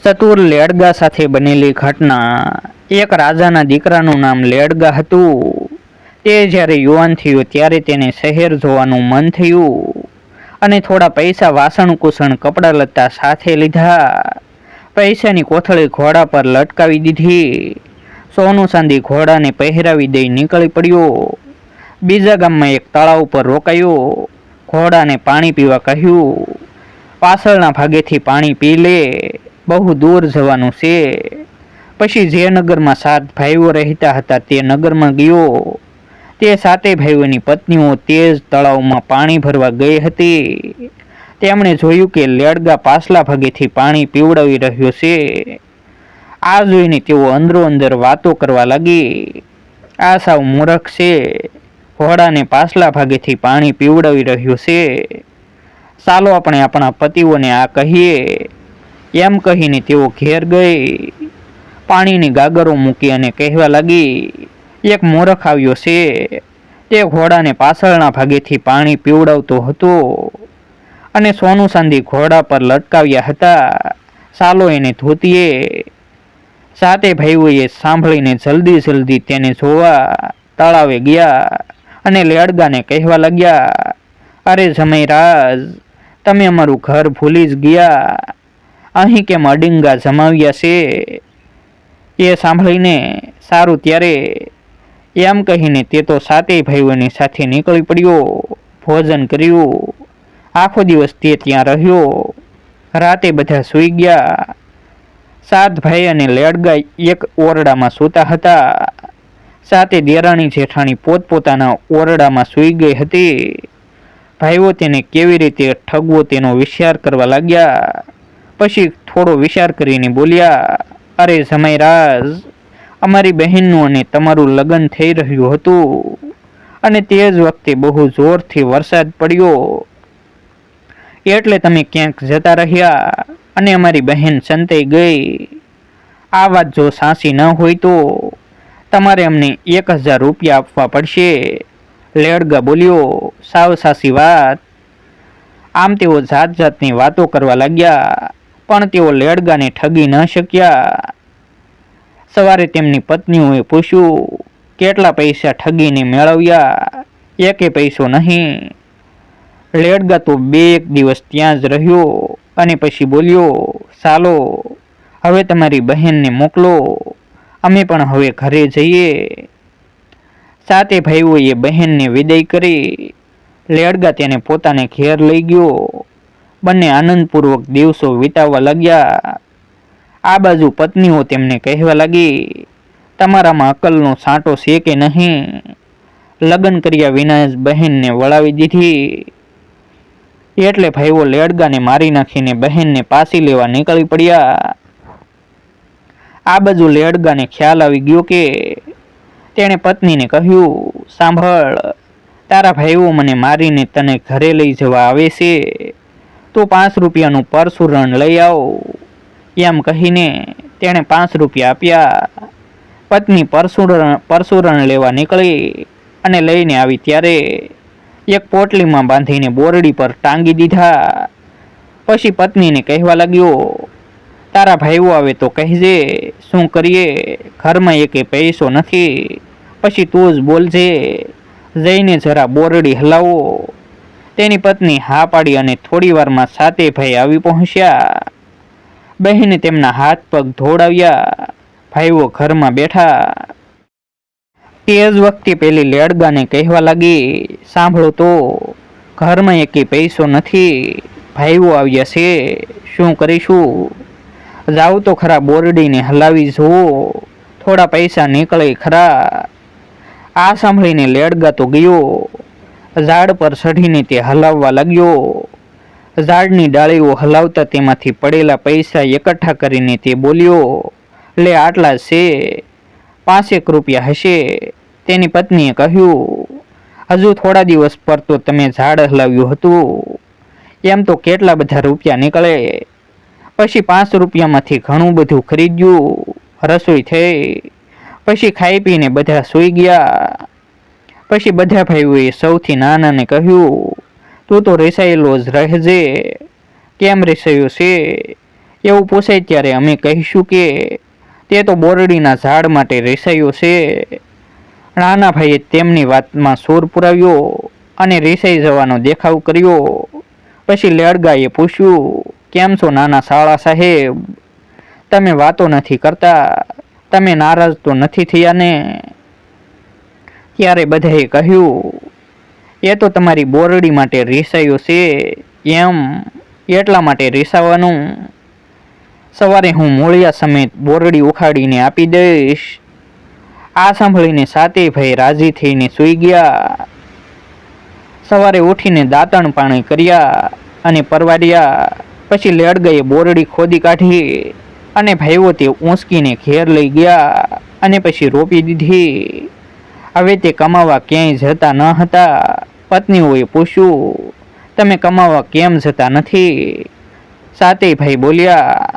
ચતુર લેડગા સાથે બનેલી ઘટના. એક રાજાના દીકરાનું નામ લેડગા હતું. તે જ્યારે યુવાન થયો ત્યારે તેને શહેર જોવાનું મન થયું અને થોડા પૈસા વાસણ કુસણ કપડાં લત્તા સાથે લીધા. પૈસાની કોથળી ઘોડા પર લટકાવી દીધી. સોનું ચાંદી ઘોડાને પહેરાવી દઈ નીકળી પડ્યો. બીજા ગામમાં એક તળાવ પર રોકાયો. ઘોડાને પાણી પીવા કહ્યું, પાછળના ભાગેથી પાણી પી લે. બહુ દૂર જવાનું છે. પછી જે નગરમાં સાત ભાઈઓ રહેતા હતા, તે નગરમાં ગયો. તે સાતે ભાઈઓની પત્નીઓ તે જ તળાવમાં પાણી ભરવા ગઈ હતી. તેમણે જોયું કે લેડગા પાછલા ભાગેથી પાણી પીવડાવી રહ્યો છે. આ જોઈને તેઓ અંદરો અંદર વાતો કરવા લાગી. આ સાવ મૂરખ છે. ઘોડાને પાછલા ભાગેથી પાણી પીવડાવી રહ્યો છે. ચાલો આપણે આપણા પતિઓને આ કહીએ. એમ કહીને તેઓ ઘેર ગઈ, પાણીની ગાગરો મૂકી અને કહેવા લાગી, એક મોરખ આવ્યો છે. તે ઘોડાને પાછળના ભાગેથી પાણી પીવડાવતો હતો અને સોનું સાંધી ઘોડા પર લટકાવ્યા હતા. ચાલો એને ધોતીએ. સાતે ભાઈઓએ સાંભળીને જલ્દી જલ્દી તેને જોવા તળાવે ગયા અને લેડગાને કહેવા લાગ્યા, અરે જમૈરાજ, તમે અમારું ઘર ભૂલી જ ગયા. અહીં કેમ અડિંગા જમાવ્યા છે? એ સાંભળીને સારું ત્યારે એમ કહીને તે તો સાતેય ભાઈઓની સાથે નીકળી પડ્યો, ભોજન કર્યું, આખો દિવસ તે ત્યાં રહ્યો. રાતે બધા સૂઈ ગયા. સાત ભાઈ અને લેડગા એક ઓરડામાં સૂતા હતા. સાતે દેરાણી જેઠાણી પોતપોતાના ઓરડામાં સૂઈ ગઈ હતી. ભાઈઓ તેને કેવી રીતે ઠગવો તેનો વિચાર કરવા લાગ્યા. પછી થોડો વિચાર કરીને બોલ્યા, અરે જમાઈરાજ અમારી બહેનનું અને તમારું લગ્ન થઈ રહ્યું હતું અને તે જ વખતે બહુ જોરથી વરસાદ પડ્યો. એટલે તમે ક્યાંક જતા રહ્યા અને અમારી બહેન સંતાઈ ગઈ. આ વાત જો સાચી ન હોય તો તમારે અમને એક હજાર રૂપિયા આપવા પડશે. લેડગા બોલ્યો, સાવ સાસી વાત. આમ તેઓ જાત જાતની વાતો કરવા લાગ્યા. પણ તેઓ લેડગાને ઠગી ન શક્યા. સવારે તેમની પત્નીઓએ પૂછ્યું, કેટલા પૈસા ઠગીને મેળવ્યા? એકે પૈસો નહીં. લેડગા તો બે એક દિવસ ત્યાં જ રહ્યો અને પછી બોલ્યો ચાલો હવે તમારી બહેનને મોકલો. અમે પણ હવે ઘરે જઈએ. સાતે ભાઈઓએ બહેનને વિદાય કરી. લેડગા તેને પોતાને ઘેર લઈ ગયો. બંને આનંદપૂર્વક દિવસો વિતાવવા લાગ્યા. આ બાજુ પત્નીઓ તેમને કહેવા લાગી, તમારામાં અકલનો સાંટો છે કે નહીં? લગ્ન કર્યા વિના જ બહેનને વળાવી દીધી. એટલે ભાઈઓ લેડગાને મારી નાખીને બહેનને પાછી લેવા નીકળી પડ્યા. આ બાજુ લેડગાને ખ્યાલ આવી ગયો કે તેણે પત્નીને કહ્યું, સાંભળ, તારા ભાઈઓ મને મારીને તને ઘરે લઈ જવા આવે છે. તો પાંચ રૂપિયાનું પરસુરણ લઈ આવો. એમ કહીને તેણે પાંચ રૂપિયા આપ્યા. પત્ની પરસુરણ પરસુરણ લેવા નીકળી અને લઈને આવી ત્યારે એક પોટલીમાં બાંધીને બોરડી પર ટાંગી દીધા. પછી પત્નીને કહેવા લાગ્યો, તારા ભાઈઓ આવે તો કહેજે, શું કરીએ? ઘરમાં એકે પૈસો નથી. પછી તું જ બોલજે. જઈને જરા બોરડી હલાવો. તેની પત્ની હા પાડી અને થોડી વારમાં સાતે ભાઈ આવી પહોંચ્યા. બહેને તેમના હાથ પગ ધોડાવ્યા. ભાઈઓ ઘરમાં બેઠા. તે જ વખતે પેલી લેડગાને કહેવા લાગી, સાંભળો તો, ઘરમાં એકે પૈસો નથી. ભાઈઓ આવ્યા છે, શું કરીશું? જાવ તો ખરા બોરડીને હલાવી જુઓ થોડા પૈસા નીકળે ખરા. આ સાંભળીને લેડગા તો ગયો. ઝાડ પર ચઢીને તે હલાવવા લાગ્યો. ઝાડની ડાળીઓ હલાવતા તેમાંથી પડેલા પૈસા એકઠા કરીને તે બોલ્યો, લે, આટલા છે. પાંચેક રૂપિયા હશે. તેની પત્નીએ કહ્યું, હજુ થોડા દિવસ પર તો તમે ઝાડ હલાવ્યું હતું. એમ તો કેટલા બધા રૂપિયા નીકળે. પછી પાંચ રૂપિયામાંથી ઘણું બધું ખરીદ્યું. રસોઈ થઈ. પછી ખાઈ પીને બધા સૂઈ ગયા. પછી બધા ભાઈઓએ સૌથી નાનાને કહ્યું, તું તો રેસાયેલો જ રહેજે. કેમ રેસાયો છે? એવું પૂછે ત્યારે અમે કહીશું કે, તે તો બોરડીના ઝાડ માટે રેસાયો છે. નાના ભાઈએ તેમની વાતમાં સૂર પુરાવ્યો અને રેસાઈ જવાનો દેખાવ કર્યો. પછી લેડગાએ પૂછ્યું, કેમ છો નાના શાળા સાહેબ? તમે વાતો નથી કરતા. તમે નારાજ તો નથી થયા ને ત્યારે બધાએ કહ્યું, એ તો તમારી બોરડી માટે રીસાયું છે, એમ એટલા માટે રીસાવાનું. સવારે હું મૂળિયા સમેત બોરડી ઉખાડીને આપી દઈશ. આ સાંભળીને સાતે ભાઈ રાજી થઈને સૂઈ ગયા. સવારે ઉઠીને દાંતણ પાણી કર્યા અને પરવાડ્યા. પછી લેડગાએ બોરડી ખોદી કાઢી અને ભાઈઓ તે ઊંચકીને ઘેર લઈ ગયા અને પછી રોપી દીધી. હવે તે કમાવા ક્યાંય જતા ન હતા. પત્નીઓએ પૂછ્યું, તમે કમાવા કેમ જતા નથી? સાતેય ભાઈ બોલ્યા,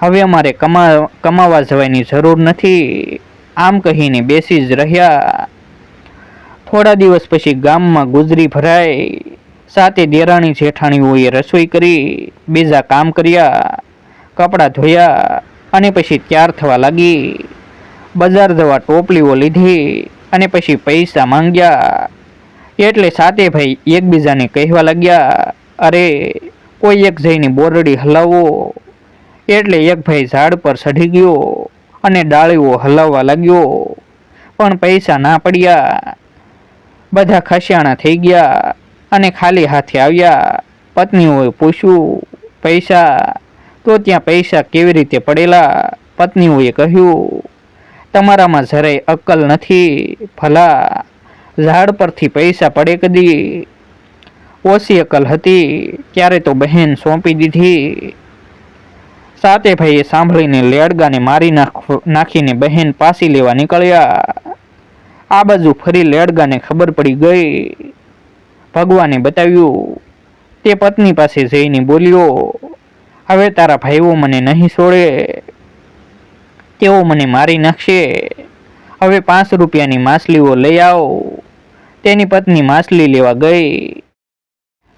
હવે અમારે કમા, કમાવા જવાની જરૂર નથી. આમ કહીને બેસી જ રહ્યા. થોડા દિવસ પછી ગામમાં ગુજરી ભરાઈ. સાતે દેરાણી જેઠાણીઓએ રસોઈ કરી, બીજા કામ કર્યા, કપડાં ધોયા અને પછી તૈયાર થવા લાગી. બજાર જવા ટોપલીઓ લીધી. અને પછી પૈસા માંગ્યા. એટલે સાતે ભાઈ એકબીજાને કહેવા લાગ્યા, અરે, કોઈ એક જઈને બોરડી હલાવો. એટલે એક ભાઈ ઝાડ પર ચઢી ગયો અને ડાળીઓ હલાવવા લાગ્યો. પણ પૈસા ના પડ્યા. બધા ખસ્યાણા થઈ ગયા અને ખાલી હાથે આવ્યા. પત્નીઓએ પૂછ્યું, પૈસા? તો ત્યાં પૈસા કેવી રીતે પડેલા? પત્નીઓએ કહ્યું તમારામાં જરાય અક્કલ નથી. ભલા ઝાડ પરથી પૈસા પડે કદી. ઓછી અકલ હતી ત્યારે તો બહેન સોંપી દીધી. સાતે ભાઈએ સાંભળીને લેડગાને મારી નાખ નાખીને બહેન પાસી લેવા નીકળ્યા. આ બાજુ ફરી લેડગાને ખબર પડી ગઈ. ભગવાને બતાવ્યું, તે પત્ની પાસે જઈને બોલ્યો, હવે તારા ભાઈઓ મને નહીં છોડે. તેઓ મને મારી નાખશે. હવે પાંચ રૂપિયાની માછલીઓ લઈ આવો. તેની પત્ની માછલી લેવા ગઈ.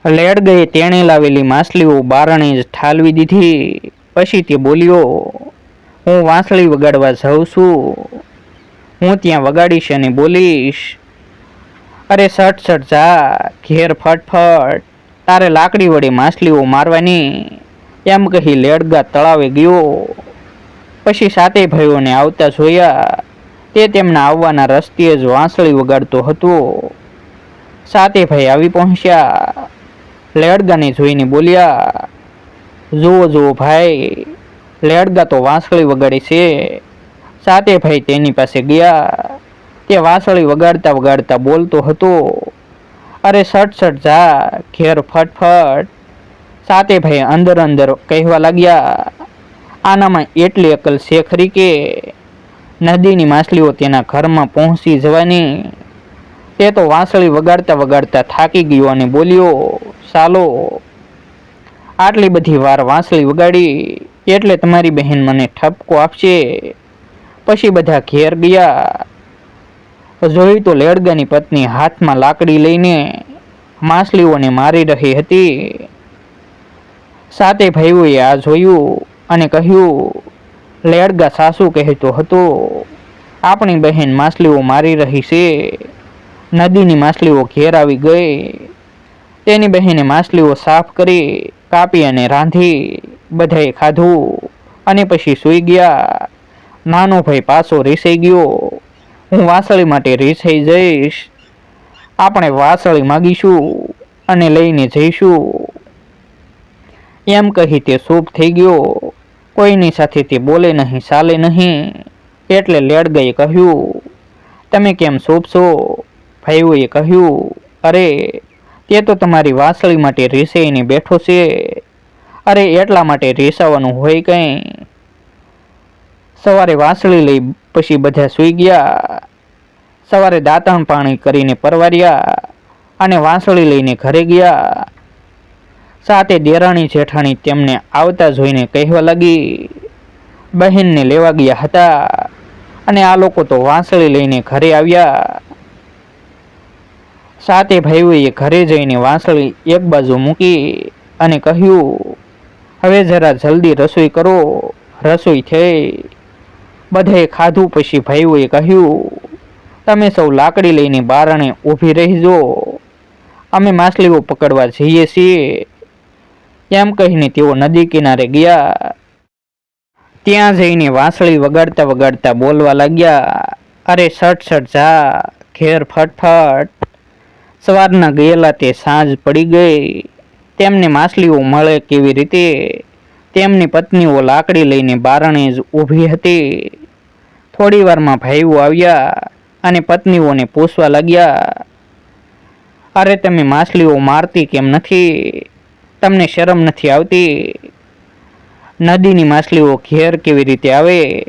લેડગએ તેણે લાવેલી માછલીઓ બારણે જ ઠાલવી દીધી. પછી તે બોલ્યો, હું વાંસળી વગાડવા જાઉં છું. હું ત્યાં વગાડીશ અને બોલીશ, અરે સટ સટ જા, ઘેર ફટફટ તારે લાકડી વડે માછલીઓ મારવાની. એમ કહી લેડગા તળાવે ગયો. પછી સાતે ભાઈઓને આવતા જોયા. તે તેમના આવવાના રસ્તે જ વાંસળી વગાડતો હતો. સાતે ભાઈ આવી પહોંચ્યા. લેડગાને જોઈને બોલ્યા, જુઓ જુઓ ભાઈ, લેડગા તો વાંસળી વગાડે છે. સાતે ભાઈ તેની પાસે ગયા. તે વાંસળી વગાડતા વગાડતા બોલતો હતો, અરે, સટ સટ જા, ઘેર ફટફટ સાતે ભાઈ અંદર અંદર કહેવા લાગ્યા આનામાં એટલી અકલ છે ખરી કે નદીની માછલીઓ તેના ઘરમાં પહોંચી જવાની તે તો વાંસળી વગાડતા વગાડતા થાકી ગયો અને બોલ્યો ચાલો આટલી બધી વાર વાંસળી વગાડી એટલે તમારી બહેન મને ઠપકો આપશે? પછી બધા ઘેર ગયા. જોઈ તો લેડગાની પત્ની હાથમાં લાકડી લઈને માછલીઓને મારી રહી હતી. સાતે ભાઈઓએ આ જોયું. અને કહ્યું, લેડગા સાસુ કહેતો હતો, આપણી બહેન માછલીઓ મારી રહી છે. નદીની માછલીઓ ઘેર આવી ગઈ. તેની બહેને માછલીઓ સાફ કરી, કાપી અને રાંધી, બધાએ ખાધું. અને પછી સૂઈ ગયા. નાનો ભાઈ પાછો રીસાઈ ગયો. હું વાસળી માટે રીસાઈ જઈશ. આપણે વાસળી માગીશું અને લઈને જઈશું. એમ કહી તે સૂપ થઈ ગયો. કોઈની સાથે તે બોલે નહીં ચાલે નહીં, એટલે લેડગાએ કહ્યું, તમે કેમ શોભશો ભાઈઓએ કહ્યું, અરે, તે તો તમારી વાસળી માટે રીસાઈને બેઠો છે. અરે, એટલા માટે રીસાવાનું હોય કંઈ. સવારે વાસળી લઈ પછી બધા સૂઈ ગયા. સવારે દાંતણ પાણી કરીને પરવાર્યા અને વાંસળી લઈને ઘરે ગયા. સાતે દેરાણી જેઠાણી તેમને આવતા જોઈને કહેવા લાગી, બહેનને લેવા ગયા હતા અને આ લોકો તો વાંસળી લઈને ઘરે આવ્યા. સાતે ભાઈઓએ ઘરે જઈને વાંસળી એક બાજુ મૂકી અને કહ્યું, હવે જરા જલ્દી રસોઈ કરો. રસોઈ થઈ. બધાએ ખાધું પછી ભાઈઓએ કહ્યું, તમે સૌ લાકડી લઈને બારણે ઊભી રહીજો. અમે માછલીઓ પકડવા જઈએ છીએ. એમ કહીને તેઓ નદી કિનારે ગયા. ત્યાં જઈને વાંસળી વગાડતા વગાડતા બોલવા લાગ્યા, અરે સટ સટ, જા, ઘેર ફટફટ સવારના ગયેલા તે સાંજ પડી ગઈ. તેમને માછલીઓ મળે કેવી રીતે? તેમની પત્નીઓ લાકડી લઈને બારણે જ ઊભી હતી. થોડી વારમાં ભાઈઓ આવ્યા અને પત્નીઓને પૂછવા લાગ્યા, અરે તમે માછલીઓ મારતી કેમ નથી? તમને શરમ નથી આવતી? નદીની માછલીઓ ઘેર કેવી રીતે આવે?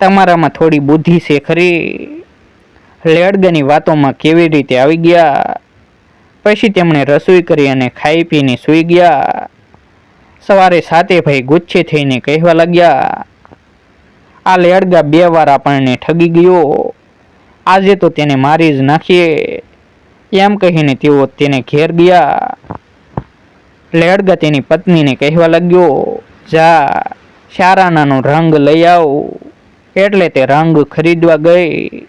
તમારામાં થોડી બુદ્ધિ છે ખરી? લેડગની વાતોમાં કેવી રીતે આવી ગયા? પછી તેમણે રસોઈ કરી અને ખાઈ પીને સૂઈ ગયા. સવારે સાતે ભાઈ ગુચ્છે થઈને કહેવા લાગ્યા, આ લેડગા બે વાર આપણને ઠગી ગયો. આજે તો તેને મારી જ નાખીએ. એમ કહીને તેઓ તેને ઘેર ગયા. લેડગા તેની પત્નીને કહેવા લાગ્યો, જા, શારાનાનો રંગ લઈ આવો. એટલે તે રંગ ખરીદવા ગઈ.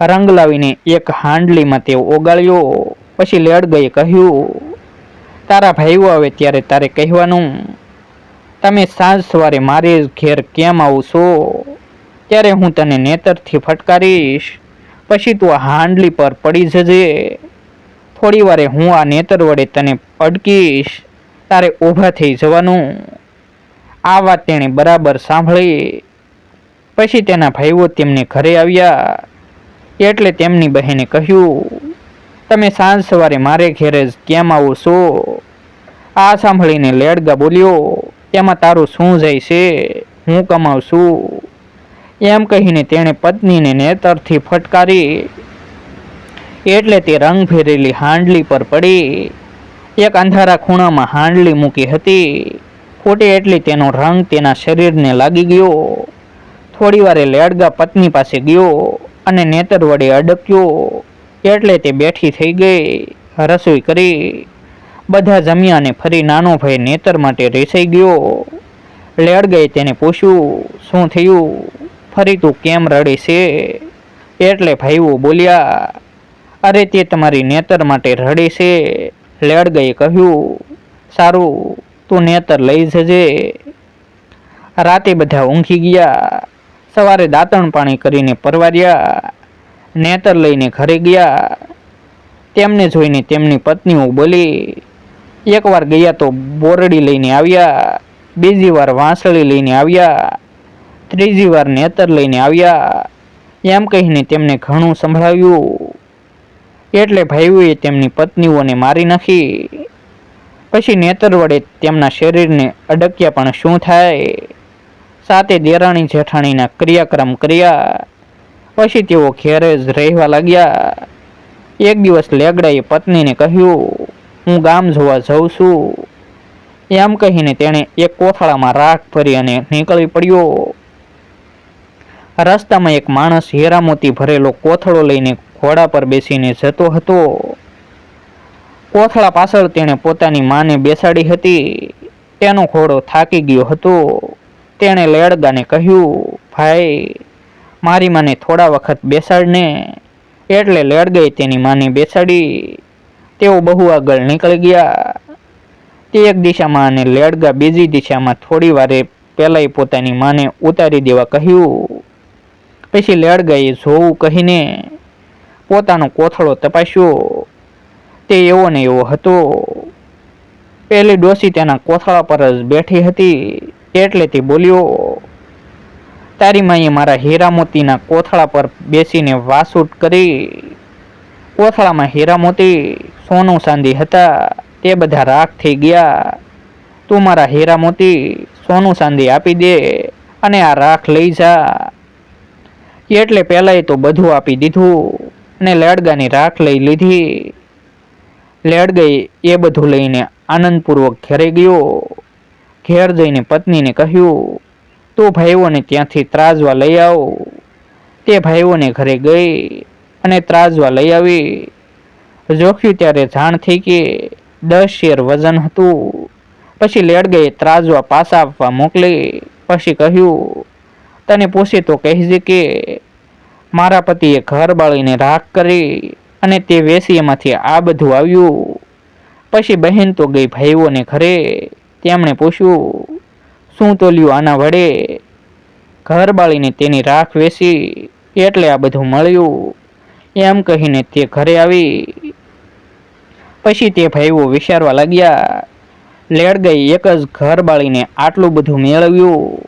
રંગ લાવીને એક હાંડલીમાં તે ઓગાળ્યો. પછી લેડગાએ કહ્યું, તારા ભાઈઓ આવે ત્યારે તારે કહેવાનું, તમે સાંજ સવારે મારે ઘેર કેમ આવશો ત્યારે હું તને નેતરથી ફટકારીશ. પછી તું હાંડલી પર પડી જજે. થોડી વારે હું આ નેતર વડે તને અડકીશ, તારે ઊભા થઈ જવાનું. આ વાત તેણે બરાબર સાંભળી. પછી તેના ભાઈઓ તેમને ઘરે આવ્યા. એટલે તેમની બહેને કહ્યું, તમે સાંજ સવારે મારે ઘેરે જ કેમ આવો છો? આ સાંભળીને લેડગા બોલ્યો, તેમાં તારું શું જાય છે? હું કમાવશું એમ કહીને તેણે પત્નીને નેતરથી ફટકારી. એટલે તે રંગ ફેરેલી હાંડલી પર પડી. એક અંધારા ખૂણામાં હાંડલી મૂકી હતી. ખોટી એટલી તેનો રંગ તેના શરીરને લાગી ગયો. થોડી વારે લેડગા પત્ની પાસે ગયો અને નેતર વડે અડક્યો. એટલે તે બેઠી થઈ ગઈ, રસોઈ કરી. બધા જમ્યા અને ફરી નાનો ભાઈ નેતર માટે રેસાઈ ગયો. લેડગાએ તેને પૂછ્યું, શું થયું? ફરી તું કેમ રડે છે? એટલે ભાઈઓ બોલ્યા અરે તે તમારી નેતર માટે રડે છે. લેડગઈએ કહ્યું, સારું, તું નેતર લઈ જજે. રાતે બધા ઊંઘી ગયા. સવારે દાંતણ પાણી કરીને પરવાર્યા નેતર લઈને ઘરે ગયા. તેમને જોઈને તેમની પત્નીઓ બોલી એકવાર ગયા તો બોરડી લઈને આવ્યા, બીજી વાર વાંસળી લઈને આવ્યા, ત્રીજી વાર નેતર લઈને આવ્યા. એમ કહીને તેમને ઘણું સંભળાવ્યું એટલે ભાઈઓએ તેમની પત્નીઓને મારી નાખી. પછી નેતર વડે તેમના શરીરને અડક્યા પણ શું થાય? સાતે દેરાણી જેઠાણીના ક્રિયાક્રમ કર્યા. પછી તેઓ ઘેરે જ રહેવા લાગ્યા. એક દિવસ લેગડાએ પત્નીને કહ્યું, હું ગામ જોવા જઉં છું. એમ કહીને તેણે એક કોથળામાં રાખ ભરી અને નીકળી પડ્યો. રસ્તામાં એક માણસ હેરામોતી ભરેલો કોથળો લઈને ઘોડા પર બેસીને જતો હતો. કોથળા પાછળ તેણે પોતાની માને બેસાડી હતી. તેનો ઘોડો થાકી ગયો હતો. તેણે લેડગાને કહ્યું, ભાઈ, મારી માને થોડા વખત બેસાડને. એટલે લેડગાએ તેની માને બેસાડી. તેઓ બહુ આગળ નીકળી ગયા. તે એક દિશામાં અને લેડગા બીજી દિશામાં થોડી વારે પહેલાંય પોતાની માને ઉતારી દેવા કહ્યું. પછી લેડગાએ જોવું કહીને પોતાનો કોથળો તપાસ્યો. તે એવો ને એવો હતો. પહેલી ડોસી તેના કોથળા પર જ બેઠી હતી. એટલે તે બોલ્યો, તારી માએ મારા હીરામોતીના કોથળા પર બેસીને વાસૂટ કરી. કોથળામાં હીરામોતી, સોનું, ચાંદી હતા. તે બધા રાખ થઈ ગયા. તું મારા હીરામોતી, સોનું, ચાંદી આપી દે અને આ રાખ લઈ જા. એટલે પહેલાંય તો બધું આપી દીધું. અને લેડગાની રાખ લઈ લીધી. લેડગાએ એ બધું લઈને આનંદપૂર્વક ઘરે ગયો. ઘેર જઈને પત્નીને કહ્યું, તું ભાઈઓને ત્યાંથી ત્રાજવા લઈ આવો. તે ભાઈઓને ઘરે ગઈ અને ત્રાજવા લઈ આવી. જોખ્યું ત્યારે જાણ થઈ કે દસ શેર વજન હતું. પછી લેડગાએ ત્રાજવા પાસા આપવા મોકલી. પછી કહ્યું, તને પૂછે તો કહેજે કે મારા પતિએ ઘર બાળીને રાખ કરી અને તે વેસી એમાંથી આ બધું આવ્યું. પછી બહેન તો ગઈ ભાઈઓને ઘરે. તેમણે પૂછ્યું, શું તોલ્યું આના વડે? ઘર બાળીને તેની રાખ વેસી એટલે આ બધું મળ્યું. એમ કહીને તે ઘરે આવી. પછી તે ભાઈઓ વિચારવા લાગ્યા, લેડ ગઈ એક જ ઘર બાળીને આટલું બધું મેળવ્યું.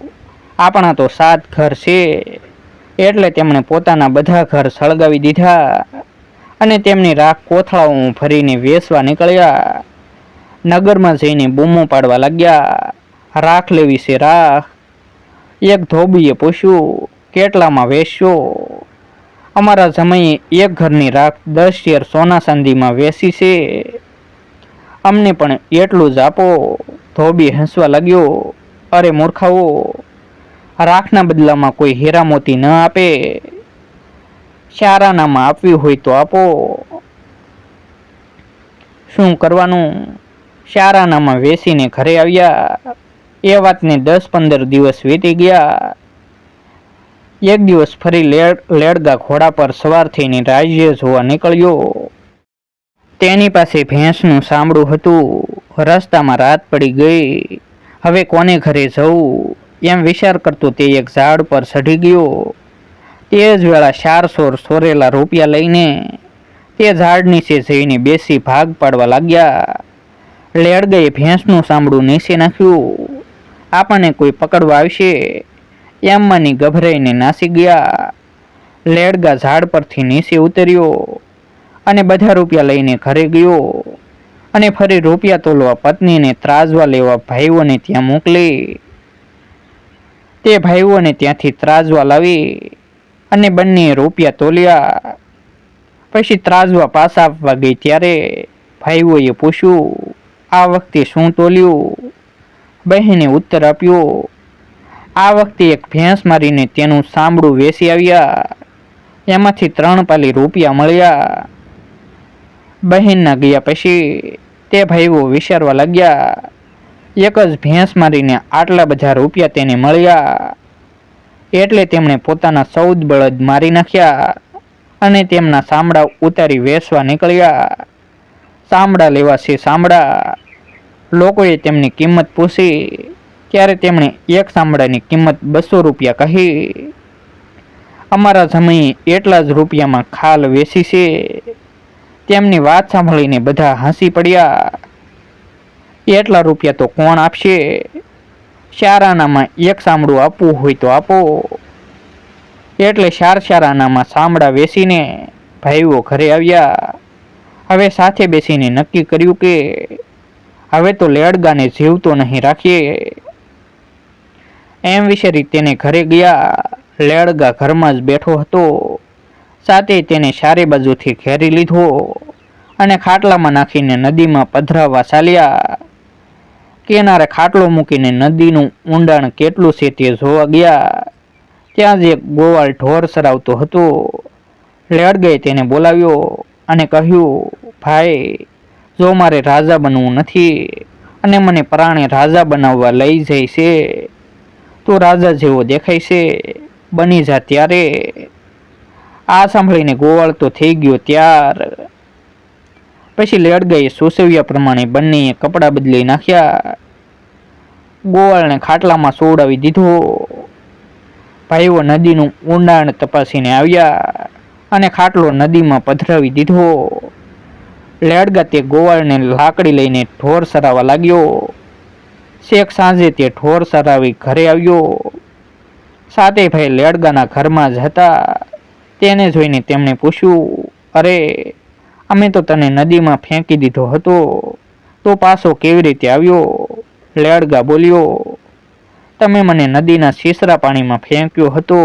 આપણા તો સાત ઘર છે. એટલે તેમણે પોતાના બધા ઘર સળગાવી દીધા અને તેમની રાખ કોથળાઓ ભરીને વેસવા નીકળ્યા. નગરમાં જઈને બૂમો પાડવા લાગ્યા. રાખ લેવી છે, રાખ. એક ધોબીએ પૂછ્યું, કેટલામાં વેચશો અમારા જમાઈએ એક ઘરની રાખ દસ શેર સોના ચાંદીમાં વેચી છે. અમને પણ એટલું જ આપો. ધોબી હસવા લાગ્યો, અરે મૂર્ખાઓ રાખના બદલામાં કોઈ હેરામોતી ન આપે. શારાનામાં આપવી હોય તો આપો. શું કરવાનું? શારાનામાં વેસીને ઘરે આવ્યા. એ વાતને દસ પંદર દિવસ વીતી ગયા. એક દિવસ ફરી લેડ લેડગા ઘોડા પર સવાર થઈને રાજ્ય જોવા નીકળ્યો. તેની પાસે ભેંસનું સાંભળું હતું. રસ્તામાં રાત પડી ગઈ. હવે કોને ઘરે જવું? એમ વિચાર કરતો તે એક ઝાડ પર ચઢી ગયો. તે જ વેળા ચારસો સોરેલા રૂપિયા લઈને તે ઝાડ નીચે જઈને બેસી ભાગ પાડવા લાગ્યા. લેડગાએ ભેંસનું સાંભળું નીચે નાખ્યું. આપણને કોઈ પકડવા આવશે? એમ માની ગભરાઈને નાસી ગયા. લેડગા ઝાડ પરથી નીચે ઉતર્યો અને બધા રૂપિયા લઈને ઘરે ગયો અને ફરી રૂપિયા તોલવા પત્નીને ત્રાજવા લેવા ભાઈઓને ત્યાં મોકલી. તે ભાઈઓને ત્યાંથી ત્રાજવા લાવી અને બંને રૂપિયા તોલ્યા. પછી ત્રાજવા પાસા આપવા ગઈ ત્યારે ભાઈઓએ પૂછ્યું, આ વખતે શું તોલ્યું? બહેને ઉત્તર આપ્યો, આ વખતે એક ભેંસ મારીને તેનું સાંભળું વેસી આવ્યા. એમાંથી ત્રણ પાલી રૂપિયા મળ્યા. બહેનના ગયા પછી તે ભાઈઓ વિચારવા લાગ્યા એક જ ભેંસ મારીને આટલા બધા રૂપિયા તેને મળ્યા. એટલે તેમણે પોતાના ચૌદ બળદ મારી નાખ્યા અને તેમના સામડા ઉતારી વેચવા નીકળ્યા. સામડા લેવા છે સામડા. લોકોએ તેમની કિંમત પૂછી, ત્યારે તેમણે એક સામડાની કિંમત બસો રૂપિયા કહી. અમારા સમયે એટલા જ રૂપિયામાં ખાલ વેચી છે. તેમની વાત સાંભળીને બધા હસી પડ્યા. એટલા રૂપિયા તો કોણ આપશે? શારાનામાં એક સામડું આપવું હોય તો આપો. એટલે શાર શારાનામાં સામડા વેસીને ભાઈઓ ઘરે આવ્યા. હવે સાથે બેસીને નક્કી કર્યું કે હવે તો લેડગાને જીવતો નહીં રાખીએ. એમ વિશેરી તેને ઘરે ગયા. લેડગા ઘરમાં જ બેઠો હતો. સાથે તેને ચારે બાજુથી ઘેરી લીધો અને ખાટલામાં નાખીને નદીમાં પધરાવવા ચાલ્યા. કિનારે ખાટલો મૂકીને નદીનું ઊંડાણ કેટલું છે તે જોવા ગયા. ત્યાં જ એક ગોવાળ ઢોર સરાવતો હતો લેડગે તેને બોલાવ્યો અને કહ્યું, ભાઈ, જો મારે રાજા બનવું નથી અને મને પ્રાણે રાજા બનાવવા લઈ જાય છે, તો રાજા જેવો દેખાય છે, બની જા ત્યારે. આ સાંભળીને ગોવાળ તો થઈ ગયો ત્યાર. પછી લેડગાએ સૂચવ્યા પ્રમાણે બંનેએ કપડાં બદલી નાખ્યા. ગોવાળને ખાટલામાં સોવડાવી દીધો. ભાઈઓ નદીનું ઊંડાણ તપાસીને આવ્યા અને ખાટલો નદીમાં પધરાવી દીધો. લેડગા તે ગોવાળને લાકડી લઈને ઢોર સરાવા લાગ્યો. શેખ સાંજે તે ઢોર સરાવી ઘરે આવ્યો. સાતે ભાઈ લેડગાના ઘરમાં જ હતા. તેને જોઈને તેમણે પૂછ્યું, અરે અમે તો તને નદીમાં ફેંકી દીધો હતો. તો પાછો કેવી રીતે આવ્યો? લેડગા બોલ્યો, તમે મને નદીના શીસરા પાણીમાં ફેંક્યો હતો.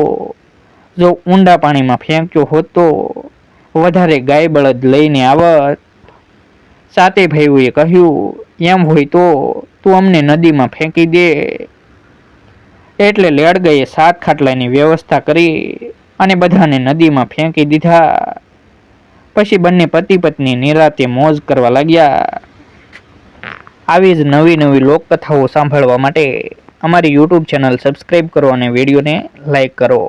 જો ઊંડા પાણીમાં ફેંક્યો હોત વધારે ગાય બળદ લઈને આવત. સાતે ભાઈઓએ કહ્યું, એમ હોય તો તું અમને નદીમાં ફેંકી દે. એટલે લેડગાએ સાત ખાટલાની વ્યવસ્થા કરી અને બધાને નદીમાં ફેંકી દીધા. પછી બંને પતિ પત્ની નિરાતે મોજ કરવા લાગ્યા. આવી જ નવી નવી લોકકથાઓ સાંભળવા માટે અમારી યુટ્યુબ ચેનલ સબસ્ક્રાઈબ કરો અને વિડીયોને લાઈક કરો.